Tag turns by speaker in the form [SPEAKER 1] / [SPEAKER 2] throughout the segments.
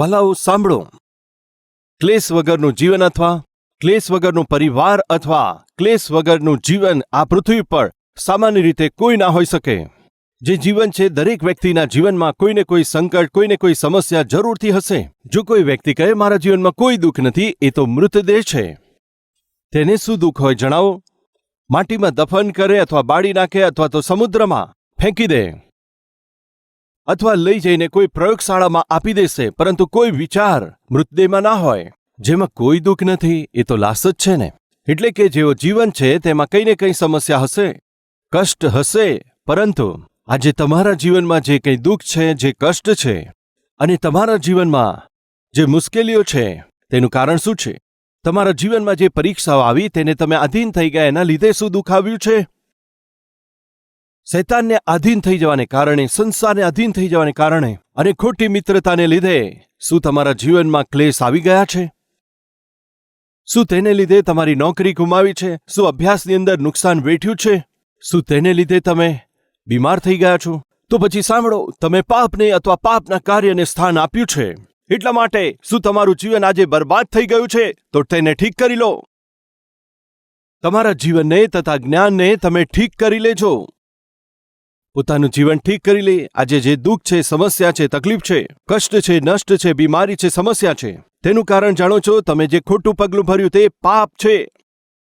[SPEAKER 1] વલાઓ સાંભળો. ક્લેશ વગરનું જીવન અથવા ક્લેશ વગરનું પરિવાર અથવા ક્લેશ વગરનું જીવન આ પૃથ્વી પર સામાન્ય રીતે કોઈ ના હોઈ શકે. જે જીવન છે, દરેક વ્યક્તિના જીવનમાં કોઈને કોઈ સંકટ, કોઈને કોઈ સમસ્યા જરૂરથી હશે. જો કોઈ વ્યક્તિ કહે, મારા જીવનમાં કોઈ દુઃખ નથી, એ તો મૃતદેહ છે. તેને શું દુઃખ હોય જણાવો? માટીમાં દફન કરે અથવા બાળી નાખે અથવા તો સમુદ્રમાં ફેંકી દે. અથવા લઈ જઈને કોઈ પ્રયોગશાળામાં આપી દેશે, પરંતુ કોઈ વિચાર મૃતદેહમાં ના હોય. જેમાં કોઈ દુઃખ નથી, એ તો લાશ જ છે ને. એટલે કે જેવો જીવન છે, તેમાં કંઈ ને કંઈ સમસ્યા હશે. કષ્ટ હશે, પરંતુ આજે તમારા જીવનમાં જે કંઈ દુઃખ છે, જે કષ્ટ છે, અને તમારા જીવનમાં જે મુશ્કેલીઓ છે, તેનું કારણ શું છે? તમારા જીવનમાં જે પરીક્ષાઓ આવી, તેને તમે આધીન થઈ ગયા, એના લીધે શું દુઃખ આવ્યું છે? શૈતાનને આધીન થઈ જવાને કારણે, સંસારને આધીન થઈ જવાને કારણે અને ખોટી મિત્રતાને લીધે શું તમારા જીવનમાં ક્લેશ આવી ગયા છે? શું તેને લીધે તમારી નોકરી ગુમાવી છે? શું અભ્યાસની અંદર નુકસાન વેઠ્યું છે? શું તેને લીધે તમે બીમાર થઈ ગયા છો? તો પછી સાંભળો, તમે પાપને અથવા પાપના કાર્યને સ્થાન આપ્યું છે. એટલા માટે શું તમારું જીવન આજે બરબાદ થઈ ગયું છે? તો તેને ઠીક કરી લો. તમારા જીવનને તથા જ્ઞાનને તમે ઠીક કરી લેજો. પોતાનું જીવન ઠીક કરી લે. આજે જે દુઃખ છે, સમસ્યા છે, તકલીફ છે, કષ્ટ છે, નષ્ટ છે, બીમારી છે, સમસ્યા છે, તેનું કારણ જાણો છો, તમે જે ખોટું પગલું ભર્યું તે પાપ છે.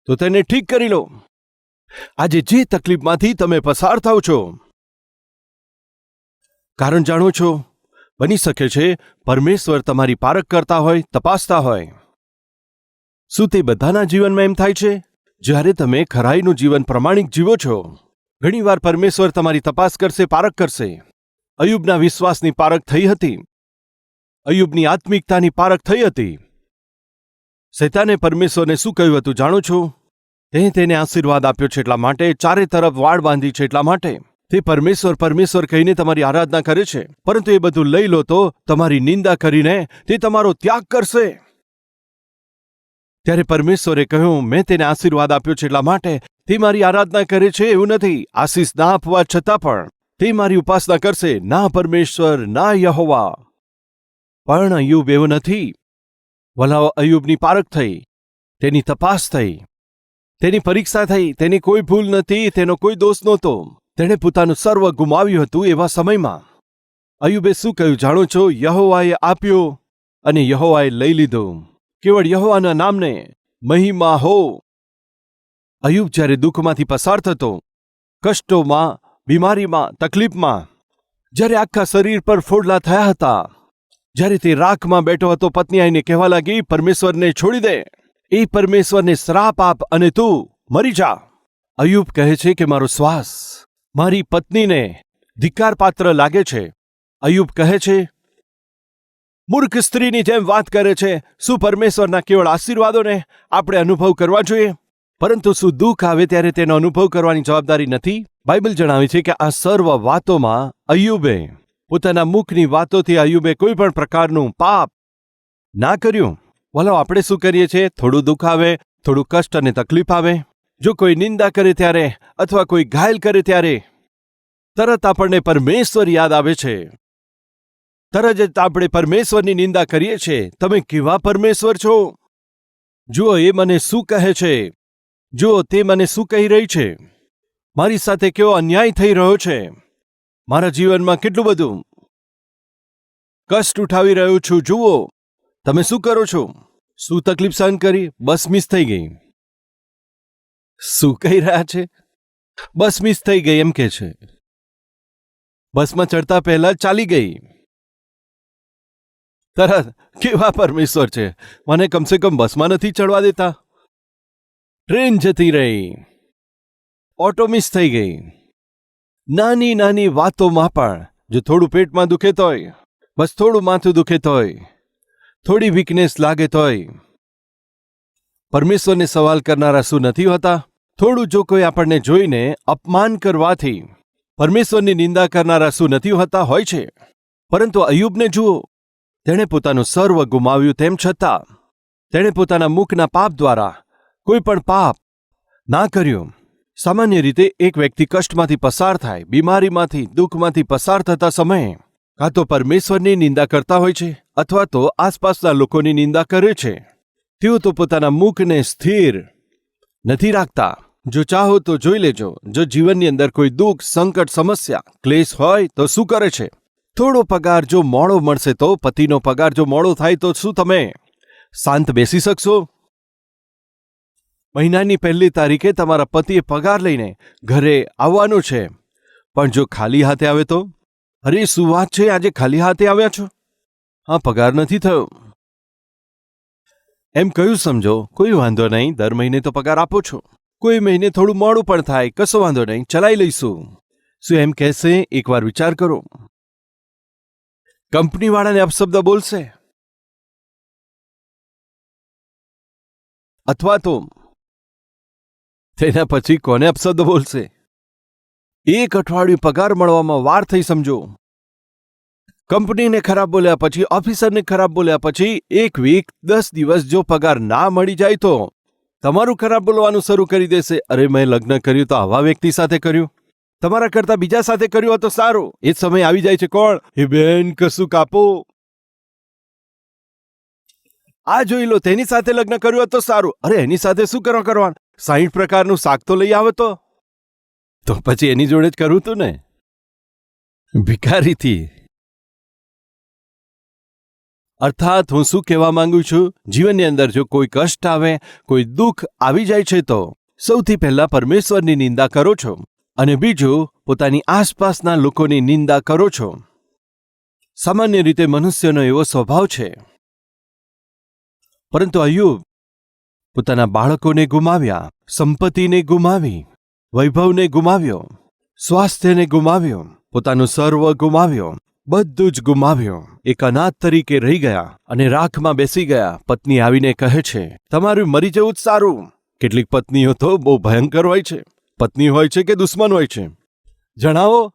[SPEAKER 1] તો તેને ઠીક કરી લો. આજે જે તકલીફમાંથી તમે પસાર થાવ છો. કારણ જાણો છો, બની શકે છે, પરમેશ્વર તમારી પારખ કરતા હોય, તપાસતા હોય. શું તે બધાના જીવનમાં એમ થાય છે? જ્યારે તમે ખરાઈનું જીવન પ્રમાણિક જીવો છો. ઘણીવાર પરમેશ્વર તમારી તપાસ કરશે, પારખ કરશે. અયુબના વિશ્વાસની પારખ થઈ હતી. અયુબની આત્મિકતાની પારખ થઈ હતી. શૈતાને પરમેશ્વરને શું કહ્યું હતું જાણો છો? તે તેને આશીર્વાદ આપ્યો છે એટલા માટે, ચારે તરફ વાળ બાંધી છે એટલા માટે. તે પરમેશ્વર પરમેશ્વર કહીને તમારી આરાધના કરે છે. પરંતુ એ બધું લઈ લો તો તમારી નિંદા કરીને તે તમારો ત્યાગ કરશે. ત્યારે પરમેશ્વરે કહ્યું, મેં તેને આશીર્વાદ આપ્યો છે એટલા માટે તે મારી આરાધના કરે છે એવું નથી. આશીષ ના આપવા છતાં પણ તે મારી ઉપાસના કરશે. ના પરમેશ્વર, ના યહોવા. પણ અયુબ એવું નથી. વલાઓ અયુબની પારખ થઈ. તેની તપાસ થઈ. તેની પરીક્ષા થઈ. તેની કોઈ ભૂલ નથી. તેનો કોઈ દોષ નહોતો. તેણે પોતાનું સર્વ ગુમાવ્યું હતું એવા સમયમાં. અયુબે શું કહ્યું જાણો છો? યહોવાએ આપ્યો અને યહોવાએ લઈ લીધું. કેવળ યહોવાના નામને મહિમા હો. અયુબ જ્યારે દુઃખમાંથી પસાર થતો, કષ્ટોમાં, બીમારીમાં, તકલીફમાં, જ્યારે આખા શરીર પર ફોડલા થયા હતા, જ્યારે તે રાખમાં બેઠો હતો, પત્ની આઈને કહેવા લાગી, પરમેશ્વરને છોડી દે. એ પરમેશ્વરને શ્રાપ આપ અને તું મરી જા. અયુબ કહે છે કે, મારો શ્વાસ મારી પત્નીને ધિક્કારપાત્ર લાગે છે. અયુબ કહે છે, મૂર્ખ સ્ત્રીની જેમ વાત કરે છે. શું પરમેશ્વરના કેવળ આશીર્વાદોને આપણે અનુભવ કરવા જોઈએ? પરંતુ શું દુઃખ આવે ત્યારે તેનો અનુભવ કરવાની જવાબદારી નથી. બાઇબલ જણાવે છે કે આ સર્વ વાતોમાં અયુબે પોતાના મુખની વાતોથી અયુબે કોઈ પણ પ્રકારનું પાપ ના કર્યું. વલો આપણે શું કરીએ છીએ? થોડું દુઃખ આવે, થોડું કષ્ટ અને તકલીફ આવે. જો કોઈ નિંદા કરે ત્યારે અથવા કોઈ ઘાયલ કરે ત્યારે તરત આપણને પરમેશ્વર યાદ આવે છે. તરત જ આપણે પરમેશ્વરની નિંદા કરીએ છીએ. તમે કેવા પરમેશ્વર છો? જુઓ એ મને શું કહે છે. જુઓ તે મને શું કહી રહી છે? મારી સાથે કેવો અન્યાય થઈ રહ્યો છે? મારા જીવનમાં કેટલું બધું કષ્ટ ઉઠાવી રહ્યો છું. જુઓ, તમે શું કરો છો? શું તકલીફ સહન કરી? બસ મિસ થઈ ગઈ. શું કહી રહ્યા છે? બસ મિસ થઈ ગઈ એમ કે છે. બસમાં ચડતા પહેલા ચાલી ગઈ. તરત, કેવા પરમેશ્વર છે? મને કમસે કમ બસમાં નથી ચડવા દેતા. ટ્રેન જતી રહી. ઓટો મિસ થઈ ગઈ. નાની નાની વાતોમાં પણ જો થોડું પેટમાં દુખે તોય, બસ થોડું માથું દુખે તોય, થોડી વીકનેસ લાગે તોય. પરમેશ્વરને સવાલ કરનારા શું નથી હોતા? થોડું જો કોઈ આપણને જોઈને અપમાન કરવાથી પરમેશ્વરની નિંદા કરનારા શું નથી હોતા હોય છે? પરંતુ અયુબને જુઓ, તેણે પોતાનું સર્વ ગુમાવ્યું તેમ છતાં, તેણે પોતાના મુખના પાપ દ્વારા કોઈ પણ પાપ ના કર્યું. સામાન્ય રીતે એક વ્યક્તિ કષ્ટમાંથી પસાર થાય, બીમારીમાંથી, દુઃખમાંથી પસાર થતા સમયે, કાં તો પરમેશ્વરની નિંદા કરતા હોય છે, અથવા તો આસપાસના લોકોની નિંદા કરે છે. તેઓ તો પોતાના મુખને સ્થિર નથી રાખતા. જો ચાહો તો જોઈ લેજો, જો જીવનની અંદર કોઈ દુઃખ, સંકટ, સમસ્યા, ક્લેશ હોય તો શું કરે છે? થોડો પગાર જો મોડો મળશે તો, પતિનો પગાર જો મોડો થાય તો શું તમે શાંત બેસી શકશો? મહિનાની પહેલી તારીખે તમારા પતિએ પગાર લઈને ઘરે આવવાનું છે. પણ જો ખાલી હાથે આવે તો? અરે, શું વાત છે? આજે ખાલી હાથે આવ્યા છો? હા, પગાર નથી થયો. એમ કયું સમજો, કોઈ વાંધો નહીં, દર મહિને તો પગાર આપો છો. કોઈ મહિને થોડું મોડું પણ થાય, કશો વાંધો નહીં, ચલાવી લઈશું. શું એમ કહેશે? એકવાર વિચાર કરો. કંપનીવાળાને અપશબ્દ બોલશે. અથવા તો તેના પછી કોને અપશબ્દ બોલશે? એક અઠવાડિયું પગાર મળવામાં વાર થઈ સમજો. કંપનીને ખરાબ બોલ્યા પછી, ઓફિસરને ખરાબ બોલ્યા પછી, એક વીક દસ દિવસ જો પગાર ના મળી જાય તો તમારું ખરાબ બોલવાનું શરૂ કરી દેશે. અરે, મેં લગ્ન કર્યું તો આવા વ્યક્તિ સાથે કર્યું. તમારા કરતા બીજા સાથે કર્યું તો સારું. એ જ સમય આવી જાય છે. કોણ? એ બેન, કશું કાપો. આ જોઈ લો, તેની સાથે લગ્ન કર્યું તો સારું. અરે, એની સાથે શું કરવા કરવાનું? સાહીઠ પ્રકારનું શાક તો લઈ આવે તો? તો પછી એની જોડે જ કરું તું ને. ભિખારીથી. અર્થાત હું શું કહેવા માંગુ છું? જીવનની અંદર જો કોઈ કષ્ટ આવે, કોઈ દુઃખ આવી જાય છે તો સૌથી પહેલા પરમેશ્વરની નિંદા કરો છો અને બીજું, પોતાની આસપાસના લોકોની નિંદા કરો છો. સામાન્ય રીતે મનુષ્યનો એવો સ્વભાવ છે. પરંતુ અયુબ પોતાના બાળકોને ગુમાવ્યા, સંપત્તિને ગુમાવી, વૈભવને ગુમાવ્યો, સ્વાસ્થ્યને ગુમાવ્યો, પોતાનું સર્વ ગુમાવ્યો, બધું જ ગુમાવ્યો. એક અનાથ તરીકે રહી ગયા અને રાખમાં બેસી ગયા. પત્ની આવીને કહે છે, તમારું મરી જવું જ સારું. કેટલીક પત્નીઓ તો બહુ ભયંકર હોય છે. પત્ની હોય છે કે દુશ્મન હોય છે? જણાવો,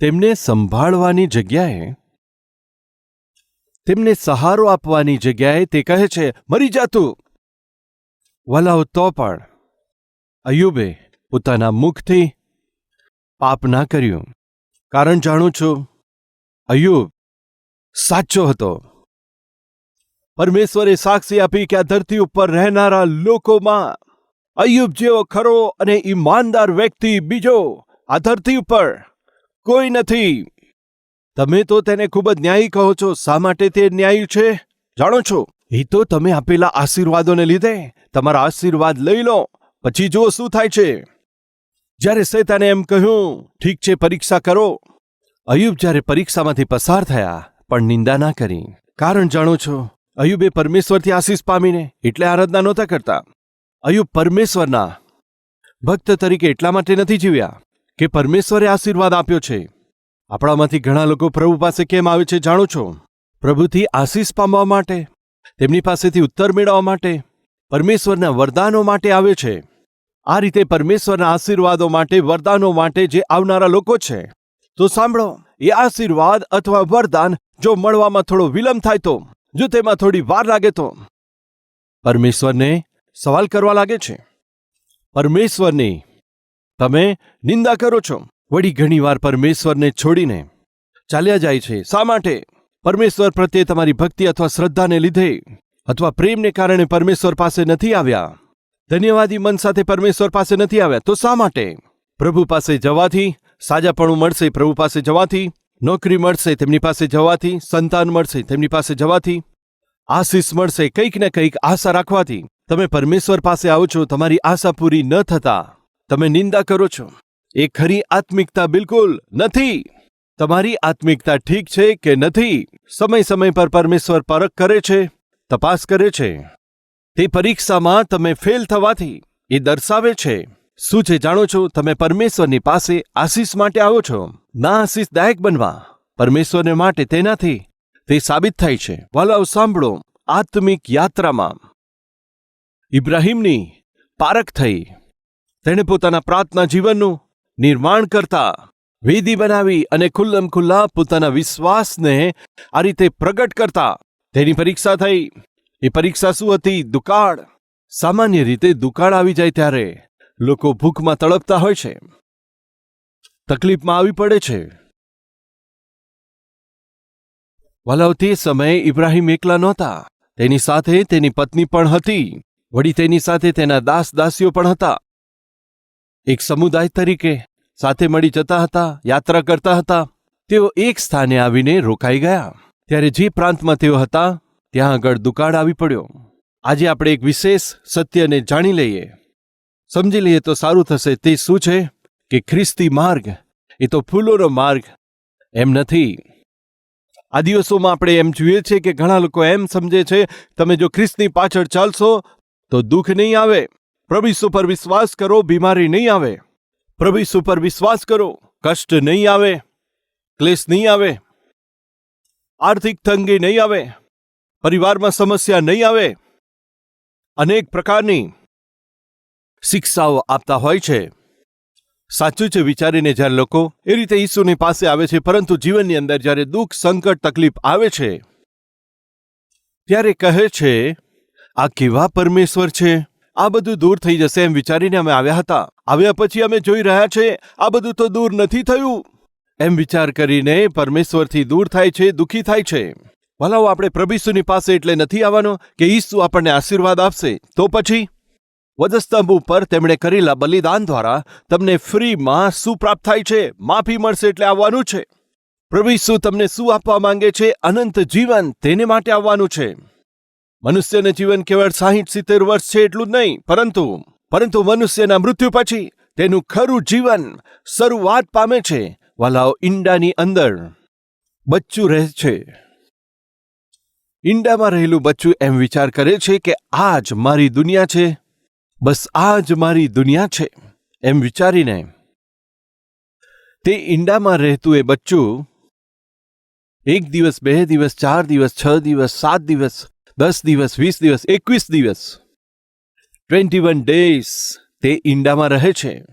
[SPEAKER 1] તેમને સંભાળવાની જગ્યાએ, તેમને સહારો આપવાની જગ્યાએ તે કહે છે, મરી જાતું વલાઓ તો પણ અયુબે પોતાના મુખથી પાપ ના કર્યું કારણ જાણું છું અયુબ સાચો હતો પરમેશ્વરે સાક્ષી આપી કે આ ધરતી ઉપર રહેનારા લોકોમાં અયુબ જેવો ખરો અને ઈમાનદાર વ્યક્તિ બીજો આ ધરતી ઉપર કોઈ નથી તમે તો તેને ખૂબ જ ન્યાયી કહો છો શા માટે તે ન્યાયી છે જાણો છો એ તો તમે આપેલા આશીર્વાદોને લીધે તમારા આશીર્વાદ લઈ લો. પછી જુઓ શું થાય છે. જ્યારે શેતાને એમ કહ્યું, ઠીક છે, પરીક્ષા કરો. અયુબ જ્યારે પરીક્ષામાંથી પસાર થયા, પણ નિંદા ના કરી. કારણ જાણો છો, અયુબે પરમેશ્વરથી આશીષ પામીને એટલે આરાધના નહોતા કરતા. અયુબ પરમેશ્વરના ભક્ત તરીકે એટલા માટે નથી જીવ્યા કે પરમેશ્વરે આશીર્વાદ આપ્યો છે. આપણામાંથી ઘણા લોકો પ્રભુ પાસે કેમ આવે છે જાણો છો. પ્રભુથી આશીષ પામવા માટે તેમની પાસેથી ઉત્તર મેળવવા માટે, પરમેશ્વરના વરદાનો માટે આવે છે. આ રીતે પરમેશ્વરના આશીર્વાદો માટે, વરદાનો માટે જે આવનારા લોકો છે, તો સાંભળો, એ આશીર્વાદ અથવા વરદાન જો મળવામાં થોડો વિલંબ થાય તો, જો તેમાં થોડી વાર લાગે તો, પરમેશ્વરને સવાલ કરવા લાગે છે. પરમેશ્વરની તમે નિંદા કરો છો. વળી ઘણીવાર પરમેશ્વરને છોડીને ચાલ્યા જાય છે. શા માટે? પરમેશ્વર પ્રત્યે તમારી ભક્તિ અથવા શ્રદ્ધાને લીધે અથવા પ્રેમને કારણે પરમેશ્વર પાસે નથી આવ્યા. ધન્યવાદી મન સાથે પરમેશ્વર પાસે નથી આવ્યા. તો શા માટે? પ્રભુ પાસે જવાથી સાજાપણું મળશે, પ્રભુ પાસે જવાથી નોકરી મળશે, તેમની પાસે જવાથી સંતાન મળશે, તેમની પાસે જવાથી આશીષ મળશે, કંઈક ને કંઈક આશા રાખવાથી. તમે પરમેશ્વર પાસે આવો છો, તમારી આશા પૂરી ન થતા. તમે નિંદા કરો છો. એ ખરી આત્મિકતા બિલકુલ નથી. તમારી આત્મિકતા ઠીક છે કે નથી, સમય સમય પર પરમેશ્વર પરખ કરે છે, તપાસ કરે છે. તે પરીક્ષામાં તમે ફેલ થવાથી એ દર્શાવે છે. શું છે જાણો છો? તમે પરમેશ્વરની પાસે આશીષ માટે આવો છો. ના આશીષદાયક બનવા. પરમેશ્વરને માટે તેનાથી તે સાબિત થાય છે. વાલાઓ સાંભળો. આત્મિક યાત્રામાં ઇબ્રાહીમની પારખ થઈ. તેણે પોતાના પ્રાર્થના જીવનનું નિર્માણ કરતા વેદી બનાવી અને ખુલ્લમ ખુલ્લા પોતાના વિશ્વાસને આ રીતે પ્રગટ કરતા. તેની પરીક્ષા થઈ. એ પરીક્ષા શું હતી? દુકાળ. સામાન્ય રીતે દુકાળ આવી જાય ત્યારે લોકો ભૂખમાં તળપતા હોય છે. તકલીફમાં આવી પડે છે. વલાવ તે સમયે ઇબ્રાહીમ એકલા નહોતા. તેની સાથે તેની પત્ની પણ હતી. વળી તેની સાથે તેના દાસ દાસીઓ પણ હતા. એક સમુદાય તરીકે સાથે મળી જતા હતા, યાત્રા કરતા હતા. તેઓ એક સ્થાને આવીને રોકાઈ ગયા. ત્યારે જે પ્રાંતમાં તેઓ હતા, ત્યાં આગળ દુકાળ આવી પડ્યો. આજે આપણે એક વિશેષ સત્યને જાણી લઈએ. સમજી લઈએ તો સારું થશે તે શું છે કે ખ્રિસ્તી માર્ગ એ તો ફૂલોનો માર્ગ એમ નથી. આ દિવસોમાં આપણે એમ જોઈએ છીએ કે ઘણા લોકો એમ સમજે છે, તમે જો ખ્રિસ્તની પાછળ ચાલશો, તો દુઃખ નહીં આવે. પ્રભુ પર વિશ્વાસ કરો, બીમારી નહીં આવે. પ્રભુ ઈસુ પર વિશ્વાસ કરો. કષ્ટ નહીં આવે. ક્લેશ નહીં આવે. આર્થિક તંગી નહીં આવે. પરિવારમાં સમસ્યા નહીં આવે. અનેક પ્રકારની શિક્ષાઓ આપતા હોય છે. સાચું છે, વિચારીને જ્યારે લોકો એ રીતે ઈસુની પાસે આવે છે, પરંતુ જીવનની અંદર જ્યારે દુઃખ, સંકટ, તકલીફ આવે છે, ત્યારે કહે છે, આ કેવા પરમેશ્વર છે? આ બધું દૂર થઈ જશે એમ વિચારીને અમે આવ્યા હતા. આવ્યા પછી અમે જોઈ રહ્યા છે, આ બધું તો દૂર નથી થયું. એમ વિચાર કરીને પરમેશ્વરથી દૂર થાય છે, દુઃખી થાય છે. ભલાઓ, આપણે પ્રભુસુની પાસે એટલે નથી આવવાનો કે ઈસુ આપણને આશીર્વાદ આપશે? તો પછી? વધસ્તંભ ઉપર તેમણે કરેલા બલિદાન દ્વારા તમને ફ્રીમાં શું પ્રાપ્ત થાય છે? માફી મળશે એટલે આવવાનું છે. પ્રભુ ઈસુ તમને શું આપવા માંગે છે? અનંત જીવન તેને માટે આવવાનું છે. મનુષ્યને જીવન કેવળ સાહીઠ સિત્તેર વર્ષ છે એટલું જ નહીં, પરંતુ પરંતુ મનુષ્યના મૃત્યુ પછી તેનું ખરું જીવન શરૂઆત પામે છે, વાલાઓ ઈંડાની અંદર. બચ્ચું રહે છે. ઈંડામાં રહેલું બચ્ચું એમ વિચાર કરે છે કે આ જ મારી દુનિયા છે, બસ આ જ મારી દુનિયા છે, એમ વિચારીને. તે ઈંડામાં રહેતું એ બચ્ચું એક દિવસ, બે દિવસ, ચાર દિવસ, છ દિવસ, સાત દિવસ દસ દિવસ, વીસ દિવસ, એકવીસ દિવસ. ટ્વેન્ટી વન ડેઝ તે ઈંડામાં રહે છે.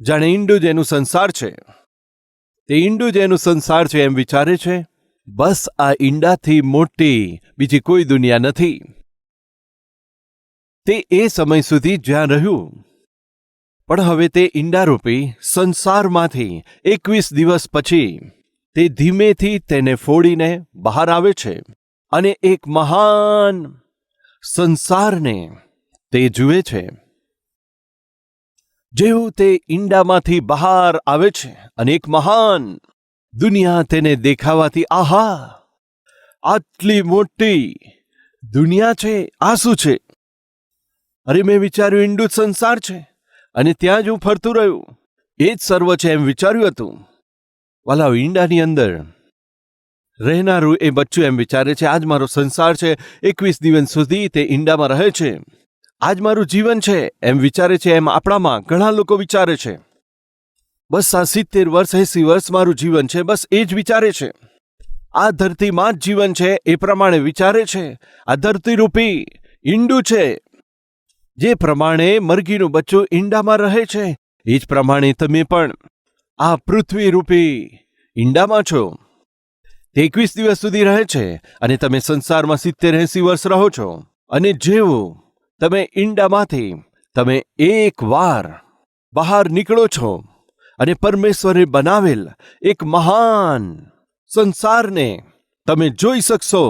[SPEAKER 1] જાણે ઈંડું જેનું સંસાર છે. તે ઈંડું જેનું સંસાર છે એમ વિચારે છે. બસ આ ઈંડાથી મોટી બીજી કોઈ દુનિયા નથી. તે એ સમય સુધી જ્યાં રહ્યું. પણ હવે તે ઈંડારૂપી સંસારમાંથી એકવીસ દિવસ પછી તે ધીમેથી તેને ફોડીને બહાર આવે છે. અને એક મહાન સંસારને તે જુએ છે. જેવું તે ઈંડામાંથી બહાર આવે છે અને એક મહાન દુનિયા તેને દેખાવાથી, આહા! આટલી મોટી દુનિયા છે આ શું છે. અરે, મેં વિચાર્યું ઈંડું જ સંસાર છે અને ત્યાં જ હું ફરતું રહ્યું. એ જ સર્વ છે એમ વિચાર્યું હતું. વાલા, ઈંડાની અંદર રહેનારું એ બચ્ચું એમ વિચારે છે, આજ મારો સંસાર છે, એકવીસ દિવસ સુધી તે ઈંડામાં રહે છે. આજ મારું જીવન છે, એમ વિચારે છે, એમ આપણામાં ઘણા લોકો વિચારે છે. બસ આ સિત્તેર વર્ષ, એસી વર્ષ મારું જીવન છે, બસ એ જ વિચારે છે. આ ધરતીમાં જ જીવન છે, એ પ્રમાણે વિચારે છે. આ ધરતીરૂપી ઈંડું છે. જે પ્રમાણે મરઘીનું બચ્ચું ઈંડામાં રહે છે, એ જ પ્રમાણે તમે પણ આ પૃથ્વીરૂપી ઈંડામાં છો. તે એકવીસ દિવસ સુધી રહે છે અને તમે સંસારમાં સિત્તેર એંસી વર્ષ રહો છો. અને જેવું તમે ઈંડામાંથી તમે એક વાર બહાર નીકળો છો અને પરમેશ્વરે બનાવેલ એક મહાન સંસારને તમે જોઈ શકશો.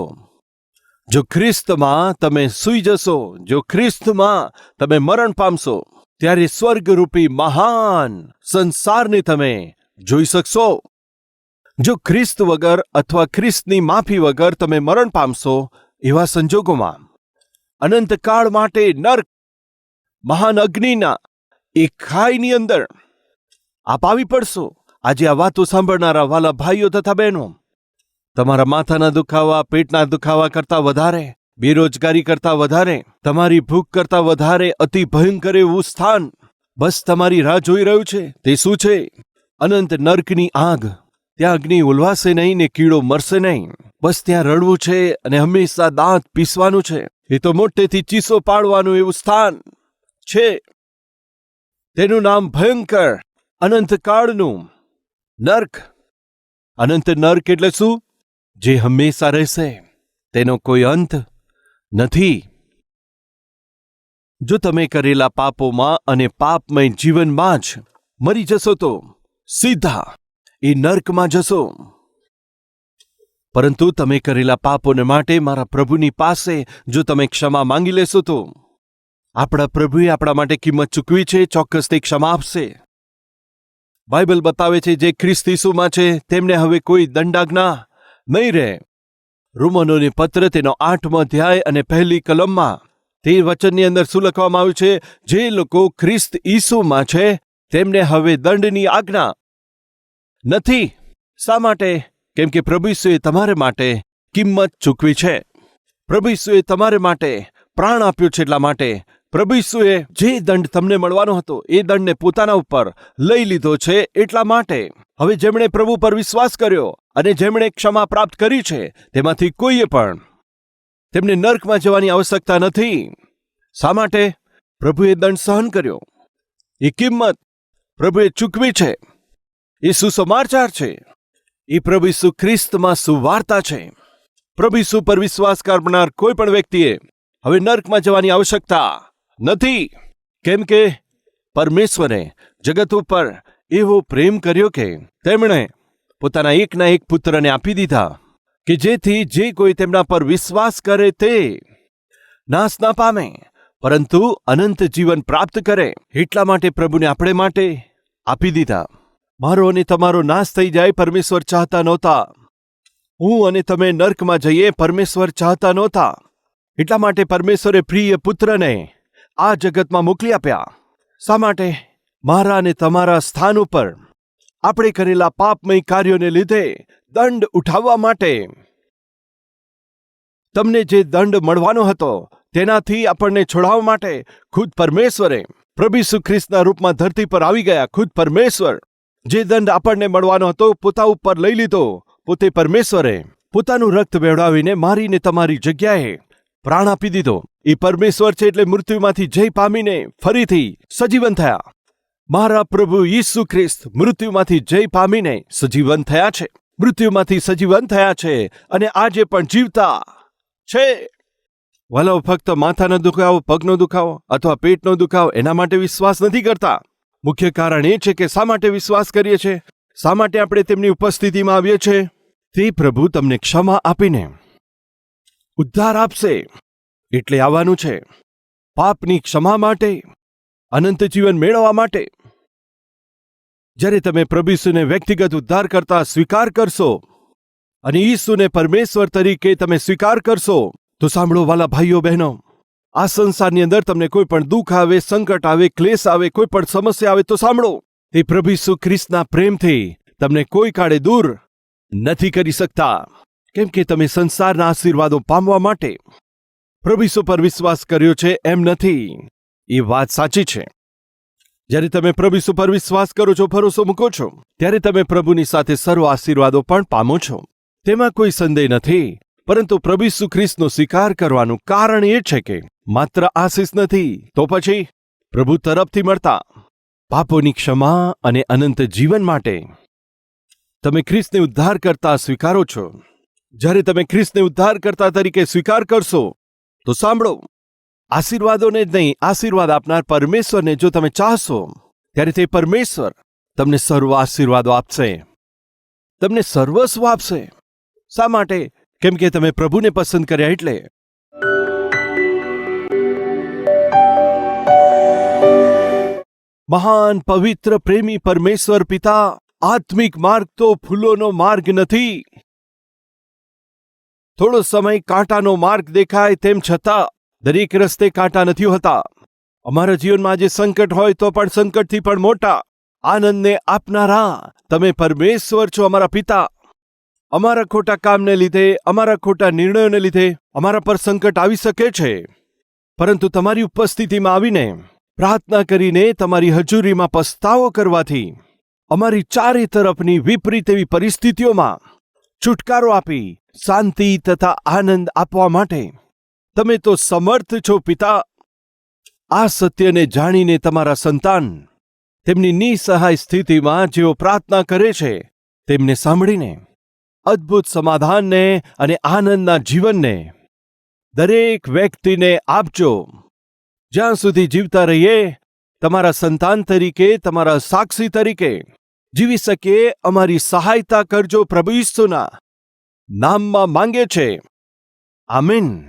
[SPEAKER 1] જો ખ્રિસ્તમાં તમે સૂઈ જશો, જો ખ્રિસ્તમાં તમે મરણ પામશો, ત્યારે સ્વર્ગરૂપી મહાન સંસારને તમે જોઈ શકશો. જો ખ્રિસ્ત વગર અથવા ખ્રિસ્તની માફી વગર તમે મરણ પામશો, એવા સંજોગોમાં અનંતકાળ માટે નર્ક, મહાન અગ્નિના એ ખાઈની અંદર આપ આવી પડશો. આજે આ વાતો સાંભળનારા વાલા ભાઈઓ તથા બહેનો, તમારા માથાના દુખાવા, પેટના દુખાવા કરતા વધારે, બેરોજગારી કરતા વધારે, તમારી ભૂખ કરતા વધારે, અતિ ભયંકર એવું સ્થાન, બસ તમારી રાહ જોઈ રહ્યું છે. તે શું છે? અનંત નર્કની આગ. ત્યાં અગ્નિ ઉલવાશે નહીં ને કીડો મરશે નહીં. બસ ત્યાં રડવું છે અને હંમેશા દાંત પીસવાનું છે. એ તો મોટેથી ચીસો પાડવાનું એવું સ્થાન છે. તેનું નામ ભયંકર અનંતકાળનું નર્ક. અનંત નર્ક એટલે શું? જે હંમેશા રહેશે. તેનો કોઈ અંત નથી. જો તમે કરેલા પાપોમાં અને પાપમય જીવનમાં જ મરી જશો તો સીધા એ નર્કમાં જશો. પરંતુ તમે કરેલા પાપોને માટે મારા પ્રભુની પાસે જો તમે ક્ષમા માંગી લેશો તો આપણા પ્રભુએ આપણા માટે કિંમત ચૂકવી છે, ચોક્કસ તે ક્ષમા આપશે. બાઇબલ બતાવે છે, જે ખ્રિસ્ત ઈસુમાં છે, તેમને હવે કોઈ દંડાજ્ઞા નહીં રહે. રોમનોને પત્ર તેનો આઠમો અધ્યાય અને પહેલી કલમમાં તે વચનની અંદર શું લખવામાં આવ્યું છે? જે લોકો ખ્રિસ્ત ઈસુમાં છે, તેમને હવે દંડની આજ્ઞા નથી. શા માટે? કેમ કે પ્રભુ ઈસુએ તમારે માટે કિંમત ચૂકવી છે. પ્રભુ ઈસુએ તમારે માટે પ્રાણ આપ્યો છે એટલા માટે પ્રભુ ઈસુએ જે દંડ તમને મળવાનો હતો એ દંડને પોતાના ઉપર લઈ લીધો છે એટલા માટે. હવે જેમણે પ્રભુ પર વિશ્વાસ કર્યો અને જેમણે ક્ષમા પ્રાપ્ત કરી છે તેમાંથી કોઈએ પણ તેમને નર્કમાં જવાની આવશ્યકતા નથી. શા માટે? પ્રભુએ દંડ સહન કર્યો. એ કિંમત પ્રભુએ ચૂકવી છે. એ સુસમાચાર છે. એ પ્રભુ ઈસુ ખ્રિસ્તમાં સુવાર્તા છે. પ્રભુ ઈસુ પર વિશ્વાસ કરનાર કોઈ પણ વ્યક્તિએ હવે નર્કમાં જવાની આવશ્યકતા નથી. કેમ કે પરમેશ્વરે જગત ઉપર એવો પ્રેમ કર્યો કે તેમણે પોતાના એકના એક પુત્રને આપી દીધા કે જેથી જે કોઈ તેમના પર વિશ્વાસ કરે તે નાશ ના પામે. પરંતુ અનંત જીવન પ્રાપ્ત કરે એટલા માટે પ્રભુને આપણે માટે આપી દીધા. મારો અને તમારો નાશ થઈ જાય પરમેશ્વર ચાહતા નહોતા. હું અને તમે નર્કમાં જઈએ પરમેશ્વર ચાહતા નહોતા. એટલા માટે પરમેશ્વરે પ્રિય પુત્રને આ જગતમાં મોકલી આપ્યા. શા માટે? મારા અને તમારા સ્થાન ઉપર આપણે કરેલા પાપમય કાર્યોને લીધે દંડ ઉઠાવવા માટે. તમને જે દંડ મળવાનો હતો તેનાથી આપણને છોડાવવા માટે ખુદ પરમેશ્વરે પ્રભુ ખ્રિસ્તના રૂપમાં ધરતી પર આવી ગયા. ખુદ પરમેશ્વર જે દંડ આપણને મળવાનો હતો, પોતા ઉપર લઈ લીધો. પોતે પરમેશ્વરે પોતાનું રક્ત વેવડાવીને મારીને તમારી જગ્યાએ પ્રાણ આપી દીધો. એ પરમેશ્વર છે એટલે મૃત્યુમાંથી જય પામીને ફરીથી સજીવન થયા. મારા પ્રભુ ઈસુ ખ્રિસ્ત મૃત્યુમાંથી જય પામીને સજીવન થયા છે. મૃત્યુમાંથી સજીવન થયા છે અને આજે પણ જીવતા છે. વલો, ફક્ત માથાનો દુખાવો, પગનો દુખાવો અથવા પેટનો દુખાવો એના માટે વિશ્વાસ નથી કરતા. મુખ્ય કારણ એ છે કે શા માટે વિશ્વાસ કરીએ છીએ? શા માટે આપણે તેમની ઉપસ્થિતિમાં આવીએ છીએ? તે પ્રભુ તમને ક્ષમા આપીને ઉદ્ધાર આપશે. એટલે આવવાનું છે. પાપની ક્ષમા માટે, અનંત જીવન મેળવવા માટે. જ્યારે તમે પ્રભુસુને વ્યક્તિગત ઉદ્ધાર કરતા સ્વીકાર કરશો અને ઈસુને પરમેશ્વર તરીકે તમે સ્વીકાર કરશો, તો સાંભળો વાલા ભાઈઓ બહેનો આ સંસારની અંદર તમને કોઈ પણ દુઃખ આવે, સંકટ આવે, ક્લેશ આવે, કોઈ પણ સમસ્યા આવે તો સાંભળો. તે પ્રભુ ઈસુ ખ્રિસ્તના પ્રેમથી તમને કોઈ કાળે દૂર નથી કરી શકતા. કેમ કે તમે સંસારના આશીર્વાદો પામવા માટે પ્રભુ પર વિશ્વાસ કર્યો છે એમ નથી. એ વાત સાચી છે. જ્યારે તમે પ્રભુ પર વિશ્વાસ કરો છો, ભરોસો મૂકો છો, ત્યારે તમે પ્રભુની સાથે સર્વ આશીર્વાદો પણ પામો છો. તેમાં કોઈ સંદેહ નથી. પરંતુ પ્રભુ ઈસુ ખ્રિસ્તનો સ્વીકાર કરવાનું કારણ એ છે કે માત્ર આશીષ નથી, તો પછી પ્રભુ તરફથી મળતા પાપોની ક્ષમા અને અનંત જીવન માટે તમે ખ્રિસ્તને ઉદ્ધાર કરતા સ્વીકારો છો. જ્યારે તમે ખ્રિસ્તને ઉદ્ધાર કરતા તરીકે સ્વીકાર કરશો, તો સાંભળો, આશીર્વાદોને જ નહીં, આશીર્વાદ આપનાર પરમેશ્વરને જો તમે ચાહશો, ત્યારે તે પરમેશ્વર તમને સર્વ આશીર્વાદો આપશે. તમને સર્વસ્વ આપશે. શા માટે? કેમ કે તમે પ્રભુને પસંદ કર્યા એટલે. મહાન પવિત્ર પ્રેમી પરમેશ્વર પિતા, આત્મિક માર્ગ તો ફૂલોનો માર્ગ નથી. થોડો સમય કાંટાનો માર્ગ દેખાય તેમ છતાં, દરેક રસ્તે કાંટા નથી હોતા. અમારા જીવનમાં જે સંકટ હોય તો પણ સંકટથી પણ મોટા. આનંદને આપનારા, તમે પરમેશ્વર છો અમારા પિતા. અમારા ખોટા કામને લીધે, અમારા ખોટા નિર્ણયોને લીધે અમારા પર સંકટ આવી શકે છે. પરંતુ તમારી ઉપસ્થિતિમાં આવીને, પ્રાર્થના કરીને તમારી હજુરીમાં પસ્તાવો કરવાથી, અમારી ચારે તરફની વિપરીત એવી પરિસ્થિતિઓમાં છુટકારો આપી, શાંતિ તથા આનંદ આપવા માટે તમે તો સમર્થ છો પિતા. આ સત્યને જાણીને તમારા સંતાન તેમની નિસહાય સ્થિતિમાં જેઓ પ્રાર્થના કરે છે, તેમને સાંભળીને અદ્ભુત સમાધાનને અને આનંદના જીવનને દરેક વ્યક્તિને આપજો. જ્યાં સુધી જીવતા રહીએ, તમારા સંતાન તરીકે, તમારા સાક્ષી તરીકે જીવી શકીએ, અમારી સહાયતા કરજો પ્રભુ ઈસુના નામમાં માંગે છે. આમીન.